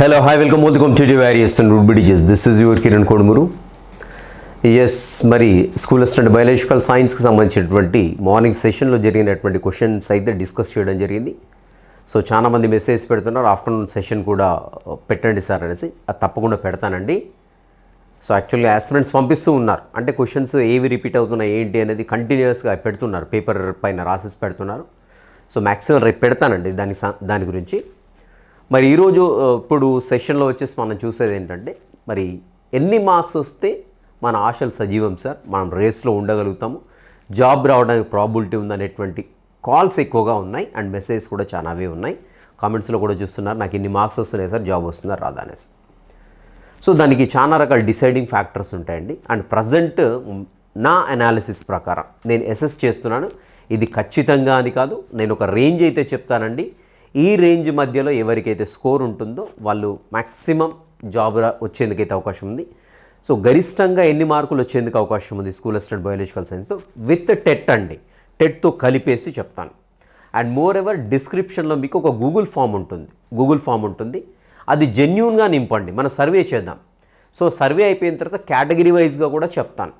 Hello hi welcome welcome TT various and would బిడిజెస్ this is your Kiran Kodumuru S మరి school assistant biological సైన్స్కి సంబంధించినటువంటి morning సెషన్లో జరిగినటువంటి questions అయితే discuss చేయడం జరిగింది. సో చాలామంది మెసేజ్ పెడుతున్నారు. ఆఫ్టర్నూన్ సెషన్ కూడా uh, పెట్టండి సార్ అనేసి. అది తప్పకుండా పెడతానండి. సో యాక్చువల్గా ఆస్పిరెంట్స్ పంపిస్తూ ఉన్నారు. అంటే క్వశ్చన్స్ ఏవి రిపీట్ అవుతున్నాయి ఏంటి అనేది కంటిన్యూస్గా పెడుతున్నారు. పేపర్ పైన రాసేసి పెడుతున్నారు. సో మ్యాక్సిమం రేపు పెడతానండి దాని దాని గురించి. మరి ఈరోజు ఇప్పుడు సెషన్లో వచ్చేసి మనం చూసేది ఏంటంటే మరి ఎన్ని మార్క్స్ వస్తే మన ఆశలు సజీవం సార్? మనం రేస్లో ఉండగలుగుతాము. జాబ్ రావడానికి ప్రాబిలిటీ ఉందనేటువంటి కాల్స్ ఎక్కువగా ఉన్నాయి. అండ్ మెసేజ్ కూడా చాలా అవే ఉన్నాయి. కామెంట్స్లో కూడా చూస్తున్నారు నాకు ఇన్ని మార్క్స్ వస్తున్నాయి సార్ జాబ్ వస్తుందా రాదా? అనేసి. సో దానికి చాలా రకాల డిసైడింగ్ ఫ్యాక్టర్స్ ఉంటాయండి. అండ్ ప్రజెంట్ నా అనాలిసిస్ ప్రకారం నేను అసెస్ చేస్తున్నాను. ఇది ఖచ్చితంగా అని కాదు నేను ఒక రేంజ్ అయితే చెప్తానండి. ఈ రేంజ్ మధ్యలో ఎవరికైతే స్కోర్ ఉంటుందో వాళ్ళు మ్యాక్సిమం జాబ్ వచ్చేందుకైతే అవకాశం ఉంది. సో గరిష్టంగా ఎన్ని మార్కులు వచ్చేందుకు అవకాశం ఉంది స్కూల్ అసిస్టెంట్ బయాలజికల్ సైన్స్తో? విత్ టెట్ అండి. టెట్తో కలిపేసి చెప్తాను. అండ్ మోర్ ఎవర్ డిస్క్రిప్షన్లో మీకు ఒక గూగుల్ ఫామ్ ఉంటుంది. గూగుల్ ఫామ్ ఉంటుంది. అది జెన్యున్గా నింపండి. మనం సర్వే చేద్దాం. సో సర్వే అయిపోయిన తర్వాత కేటగిరీ వైజ్గా కూడా చెప్తాను.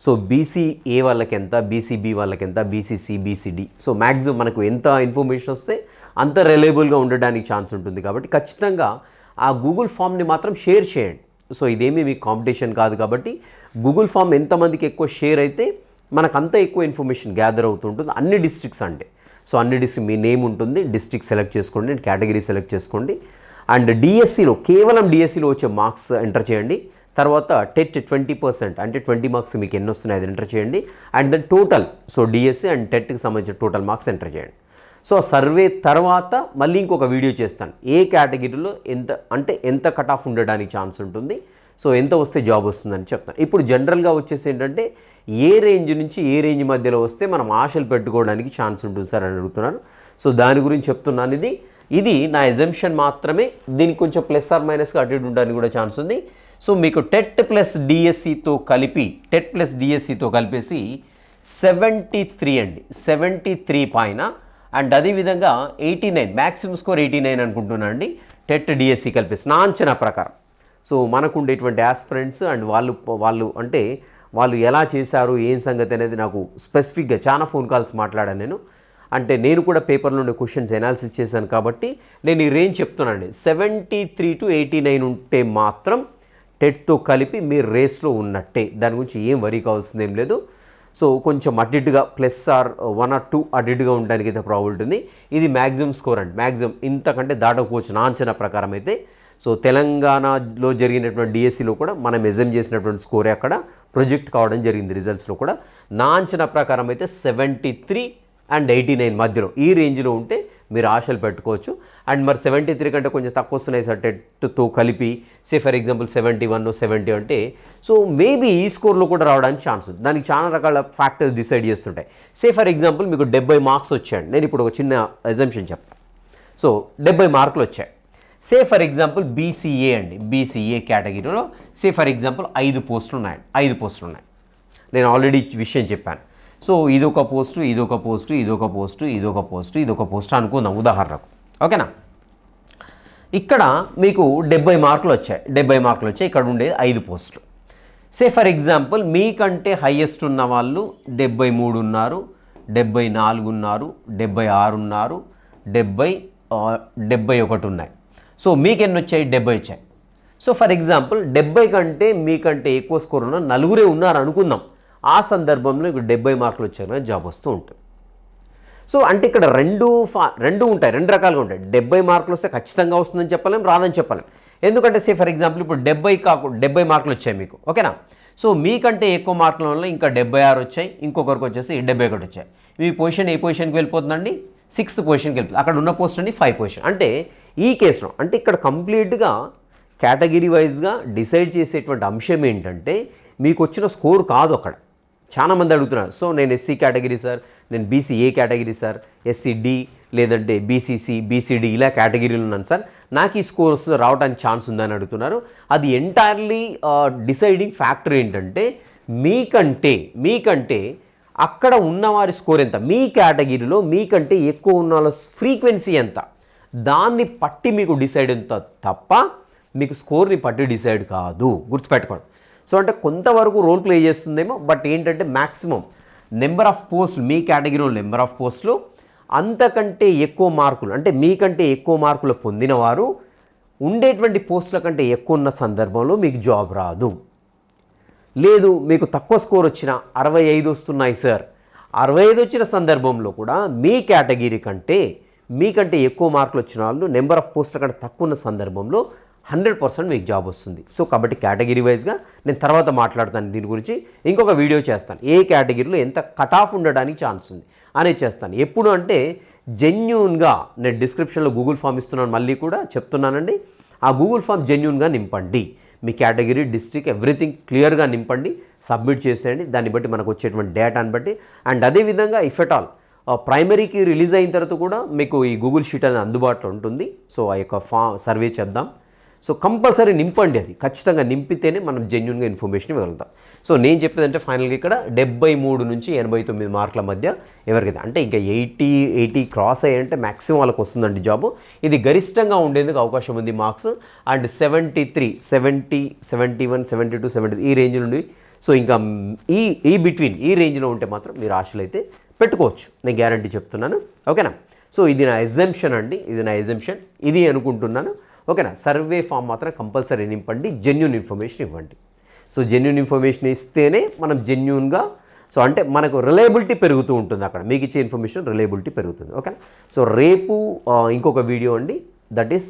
సో బీసీ ఏ వాళ్ళకి ఎంత బీసీబీ వాళ్ళకి ఎంత బీసీసీ బీసీడీ సో మ్యాక్సిమం మనకు ఎంత ఇన్ఫర్మేషన్ వస్తే అంత రిలయబుల్గా ఉండడానికి ఛాన్స్ ఉంటుంది కాబట్టి ఖచ్చితంగా ఆ గూగుల్ ఫామ్ని మాత్రం షేర్ చేయండి. సో ఇదేమీ మీకు కాంపిటీషన్ కాదు కాబట్టి గూగుల్ ఫామ్ ఎంతమందికి ఎక్కువ షేర్ అయితే మనకు అంత ఎక్కువ ఇన్ఫర్మేషన్ గ్యాదర్ అవుతుంటుంది. అన్ని డిస్ట్రిక్ట్స్ అంటే. సో అన్ని డిస్ట్రిక్ట్ మీ నేమ్ ఉంటుంది డిస్ట్రిక్ట్ సెలెక్ట్ చేసుకోండి అండ్ కేటగిరీ సెలెక్ట్ చేసుకోండి అండ్ డిఎస్సిలో కేవలం డిఎస్సిలో వచ్చే మార్క్స్ ఎంటర్ చేయండి. తర్వాత టెట్ ట్వంటీ పర్సెంట్ అంటే ట్వంటీ మార్క్స్ మీకు ఎన్ని వస్తున్నాయి అది ఎంటర్ చేయండి. And then total so DSC and టెట్కి సంబంధించిన టోటల్ మార్క్స్ ఎంటర్ చేయండి. సో సర్వే తర్వాత మళ్ళీ ఇంకొక వీడియో చేస్తాను. ఏ కేటగిరీలో ఎంత అంటే ఎంత కట్ ఆఫ్ ఉండడానికి ఛాన్స్ ఉంటుంది సో ఎంత వస్తే జాబ్ వస్తుందని చెప్తాను. ఇప్పుడు జనరల్గా వచ్చేసి ఏంటంటే ఏ రేంజ్ నుంచి ఏ రేంజ్ మధ్యలో వస్తే మనం ఆశలు పెట్టుకోవడానికి ఛాన్స్ ఉంటుంది సార్ అని అడుగుతున్నారు సో దాని గురించి చెప్తున్నాను ఇది. ఇది నా ఎగ్జంప్షన్ మాత్రమే. దీనికి కొంచెం ప్లస్ ఆర్ మైనస్గా అటు ఇటు ఉండడానికి కూడా ఛాన్స్ ఉంది. సో మీకు టెట్ ప్లస్ డిఎస్సితో కలిపి టెట్ ప్లస్ డిఎస్సితో కలిపేసి సెవెంటీ త్రీ అండి. సెవెంటీ త్రీ పైన అండ్ అదేవిధంగా eighty nine maximum score eighty nine అనుకుంటున్నాను అండి. టెట్ డిఎస్సి కలిపి నా అంచనా ప్రకారం. సో మనకు ఉండేటువంటి ఆస్పిరెంట్స్ అండ్ వాళ్ళు వాళ్ళు అంటే వాళ్ళు ఎలా చేశారు ఏం సంగతి అనేది నాకు స్పెసిఫిక్గా చాలా ఫోన్ కాల్స్ మాట్లాడాను నేను. అంటే నేను కూడా పేపర్లో ఉండే క్వశ్చన్స్ ఎనాలిసిస్ చేశాను కాబట్టి నేను ఈ రేంజ్ చెప్తున్నానండి seventy three to eighty nine ఉంటే మాత్రం టెట్తో కలిపి మీరు రేస్లో ఉన్నట్టే. దాని గురించి ఏం వరీ కావాల్సింది ఏం లేదు. సో కొంచెం అడ్డిట్గా plus or one or two అడ్డిట్గా ఉండడానికి అయితే ప్రాబిలిటీ ఉంది. ఇది మ్యాక్సిమం స్కోర్ అండి. మ్యాక్సిమం ఇంతకంటే దాటకపోవచ్చు. నా అంచనా ప్రకారం అయితే. సో తెలంగాణలో జరిగినటువంటి డిఎస్సిలో కూడా మనం ఎజమ్ చేసినటువంటి స్కోరే అక్కడ ప్రొజెక్ట్ కావడం జరిగింది రిజల్ట్స్లో కూడా. నా అంచనా ప్రకారం అయితే seventy three and eighty nine మధ్యలో ఈ రేంజ్లో ఉంటే మీరు ఆశలు పెట్టుకోవచ్చు. అండ్ మరి సెవెంటీ త్రీ కంటే కొంచెం తక్కువ వస్తున్నాయి సార్ టెట్తో కలిపి. Say for example seventy one seventy అంటే. సో మేబీ ఈ స్కోర్లో కూడా రావడానికి ఛాన్స్ ఉంది. దానికి చాలా రకాల ఫ్యాక్టర్స్ డిసైడ్ చేస్తుంటాయి. సే ఫర్ ఎగ్జాంపుల్ మీకు డెబ్బై మార్క్స్ వచ్చాయండి. నేను ఇప్పుడు ఒక చిన్న ఎగ్జంప్షన్ చెప్తాను సో డెబ్బై మార్కులు వచ్చాయి. సే ఫర్ ఎగ్జాంపుల్ బీసీఏ అండి. బీసీఏ కేటగిరీలో సే ఫర్ ఎగ్జాంపుల్ ఐదు పోస్టులు ఉన్నాయి ఐదు పోస్టులు ఉన్నాయి. నేను ఆల్రెడీ విషయం చెప్పాను. సో ఇదొక పోస్టు ఇదొక పోస్టు ఇదొక పోస్టు ఇదొక పోస్టు ఇదొక పోస్ట్ అనుకుందాం ఉదాహరణకు. ఓకేనా? ఇక్కడ మీకు డెబ్బై మార్కులు వచ్చాయి. డెబ్బై మార్కులు వచ్చాయి. ఇక్కడ ఉండేది ఐదు పోస్టులు. సే ఫర్ ఎగ్జాంపుల్ మీకంటే హయ్యెస్ట్ ఉన్న వాళ్ళు డెబ్బై మూడు ఉన్నారు డెబ్బై నాలుగు ఉన్నారు డెబ్బై ఆరు ఉన్నారు డెబ్బై డెబ్బై ఒకటి ఉన్నాయి. సో మీకు ఎన్ని వచ్చాయి? డెబ్బై వచ్చాయి. సో ఫర్ ఎగ్జాంపుల్ డెబ్బై కంటే మీకంటే ఎక్కువ స్కోర్ ఉన్న నలుగురే ఉన్నారు అనుకుందాం ఆ సందర్భంలో ఇప్పుడు డెబ్బై మార్కులు వచ్చాక జాబ్ వస్తూ ఉంటుంది. సో అంటే ఇక్కడ రెండు ఫా రెండు ఉంటాయి రెండు రకాలుగా ఉంటాయి. డెబ్బై మార్కులు వస్తే ఖచ్చితంగా వస్తుందని చెప్పలేం రాదని చెప్పలేం. ఎందుకంటే సే ఫర్ ఎగ్జాంపుల్ ఇప్పుడు డెబ్బై కాకుండా డెబ్బై మార్కులు వచ్చాయి మీకు ఓకేనా? సో మీకంటే ఎక్కువ మార్కుల వల్ల ఇంకా డెబ్బై ఆరు వచ్చాయి ఇంకొకరికి వచ్చేసి డెబ్బై ఒకటి వచ్చాయి. మీ పొజిషన్ ఏ పొజిషన్కి వెళ్ళిపోతుందండి? సిక్స్త్ పొజిషన్కి వెళ్ళిపోతుంది. అక్కడ ఉన్న పోస్ట్ అండి ఫైవ్ పొజిషన్. అంటే ఈ కేసులో అంటే ఇక్కడ కంప్లీట్గా కేటగిరీ వైజ్గా డిసైడ్ చేసేటువంటి అంశం ఏంటంటే మీకు వచ్చిన స్కోర్ కాదు అక్కడ. చాలా మంది అడుగుతున్నారు. సో నేను ఎస్సీ కేటగిరీ సార్ నేను BC A category sir SC D లేదంటే బీసీసీ బీసీడీ ఇలా కేటగిరీలు ఉన్నాను సార్. నాకు ఈ స్కోర్ వస్తుంది రావడానికి ఛాన్స్ ఉందని అడుగుతున్నారు. అది ఎంటైర్లీ డిసైడింగ్ ఫ్యాక్టర్ ఏంటంటే మీకంటే మీకంటే అక్కడ ఉన్నవారి స్కోర్ ఎంత? మీ కేటగిరీలో మీకంటే ఎక్కువ ఉన్న వాళ్ళ ఫ్రీక్వెన్సీ ఎంత? దాన్ని పట్టి మీకు డిసైడ్ ఎంత తప్ప మీకు స్కోర్ని పట్టి డిసైడ్ కాదు. గుర్తుపెట్టుకోండి. సో అంటే కొంతవరకు రోల్ ప్లే చేస్తుందేమో బట్ ఏంటంటే మ్యాక్సిమం నెంబర్ ఆఫ్ పోస్టులు మీ కేటగిరీలో నెంబర్ ఆఫ్ పోస్టులు అంతకంటే ఎక్కువ మార్కులు అంటే మీకంటే ఎక్కువ మార్కులు పొందినవారు ఉండేటువంటి పోస్టుల కంటే ఎక్కువ ఉన్న సందర్భంలో మీకు జాబ్ రాదు. లేదు మీకు తక్కువ స్కోర్ వచ్చిన అరవై ఐదు వస్తున్నాయి సార్ అరవై ఐదు వచ్చిన సందర్భంలో కూడా మీ కేటగిరీ కంటే మీకంటే ఎక్కువ మార్కులు వచ్చిన వాళ్ళు నెంబర్ ఆఫ్ పోస్టుల కంటే తక్కువ ఉన్న సందర్భంలో హండ్రెడ్ పర్సెంట్ మీకు జాబ్ వస్తుంది. సో కాబట్టి కేటగిరీ వైజ్గా నేను తర్వాత మాట్లాడతాను దీని గురించి. ఇంకొక వీడియో చేస్తాను. ఏ కేటగిరీలో ఎంత కట్ ఆఫ్ ఉండడానికి ఛాన్స్ ఉంది అనేది చేస్తాను. ఎప్పుడు అంటే జెన్యున్గా నేను డిస్క్రిప్షన్లో గూగుల్ ఫామ్ ఇస్తున్నాను మళ్ళీ కూడా చెప్తున్నానండి. ఆ గూగుల్ ఫామ్ జెన్యున్గా నింపండి. మీ కేటగిరీ డిస్ట్రిక్ట్ ఎవ్రీథింగ్ క్లియర్గా నింపండి. సబ్మిట్ చేసేయండి. దాన్ని బట్టి మనకు వచ్చేటువంటి డేటాని బట్టి. అండ్ అదేవిధంగా ఇఫ్ ఎట్ ఆల్ ప్రైమరీకి రిలీజ్ అయిన తర్వాత కూడా మీకు ఈ గూగుల్ షీట్ అనేది అందుబాటులో ఉంటుంది. సో ఆ యొక్క ఫా సర్వే చేద్దాం. సో కంపల్సరీ నింపండి అది. ఖచ్చితంగా నింపితేనే మనం జెన్యున్గా ఇన్ఫర్మేషన్ ఇవ్వగలుగుతాం. సో నేను చెప్పేదంటే ఫైనల్గా ఇక్కడ డెబ్బై మూడు నుంచి ఎనభై తొమ్మిది మార్కుల మధ్య ఎవరికైతే అంటే ఇంకా ఎయిటీ ఎయిటీ క్రాస్ అయ్యంటే మ్యాక్సిమం వాళ్ళకి వస్తుందండి జాబ్ ఇది గరిష్టంగా ఉండేందుకు అవకాశం ఉంది marks and seventy three seventy seventy one seventy two seventy ఈ రేంజ్ నుండి. సో ఇంకా ఈ ఈ బిట్వీన్ ఈ రేంజ్లో ఉంటే మాత్రం మీరు ఆశలు అయితే పెట్టుకోవచ్చు. నేను గ్యారంటీ చెప్తున్నాను. ఓకేనా? సో ఇది నా ఎగ్జంప్షన్ అండి. ఇది నా ఎగ్జంప్షన్ ఇది అనుకుంటున్నాను. ఓకేనా? సర్వే ఫామ్ మాత్రం కంపల్సరీ నింపండి జెన్యున్ ఇన్ఫర్మేషన్ ఇవ్వండి. సో జెన్యున్ ఇన్ఫర్మేషన్ ఇస్తేనే మనం జెన్యున్గా సో అంటే మనకు రిలయబిలిటీ పెరుగుతూ ఉంటుంది అక్కడ. మీకు ఇచ్చే ఇన్ఫర్మేషన్ రిలయబిలిటీ పెరుగుతుంది. ఓకేనా? సో రేపు ఇంకొక వీడియో అండి. దట్ ఈస్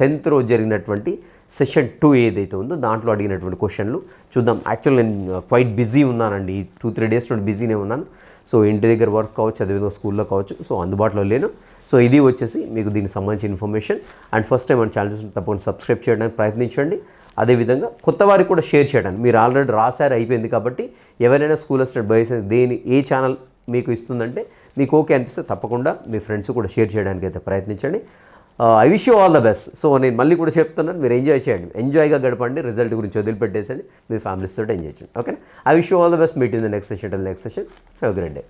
టెన్త్ రోజు జరిగినటువంటి సెషన్ టూ ఏదైతే ఉందో దాంట్లో అడిగినటువంటి క్వశ్చన్లు చూద్దాం. యాక్చువల్ నేను క్వైట్ బిజీ ఉన్నానండి. టూ త్రీ డేస్ నుండి బిజీనే ఉన్నాను. సో ఇంటి దగ్గర వర్క్ కావచ్చు అదేవిధంగా స్కూల్లో కావచ్చు. సో అందుబాటులో లేను. సో ఇది వచ్చేసి మీకు దీనికి సంబంధించిన ఇన్ఫర్మేషన్. అండ్ ఫస్ట్ టైం మన ఛానల్ తప్పకుండా సబ్స్క్రైబ్ చేయడానికి ప్రయత్నించండి. అదేవిధంగా కొత్త వారికి కూడా షేర్ చేయడానికి. మీరు ఆల్రెడీ రాశారు అయిపోయింది కాబట్టి ఎవరైనా స్కూల్ అసిస్టెంట్ బయోసైన్స్ దేని ఏ ఛానల్ మీకు ఇస్తుందంటే మీకు ఓకే అనిపిస్తే తప్పకుండా మీ ఫ్రెండ్స్ కూడా షేర్ చేయడానికి అయితే ప్రయత్నించండి. I wish you all the best so నేను మళ్ళీ కూడా చెప్తున్నాను మీరు ఎంజాయ్ చేయండి. ఎంజాయ్గా గడపండి రిజల్ట్ గురించి వదిలిపెట్టేసండి మీ ఫ్యామిలీస్ తోటి ఎంజాయ్ చేయండి. Okay I wish you all the best meet in the next session next session have great day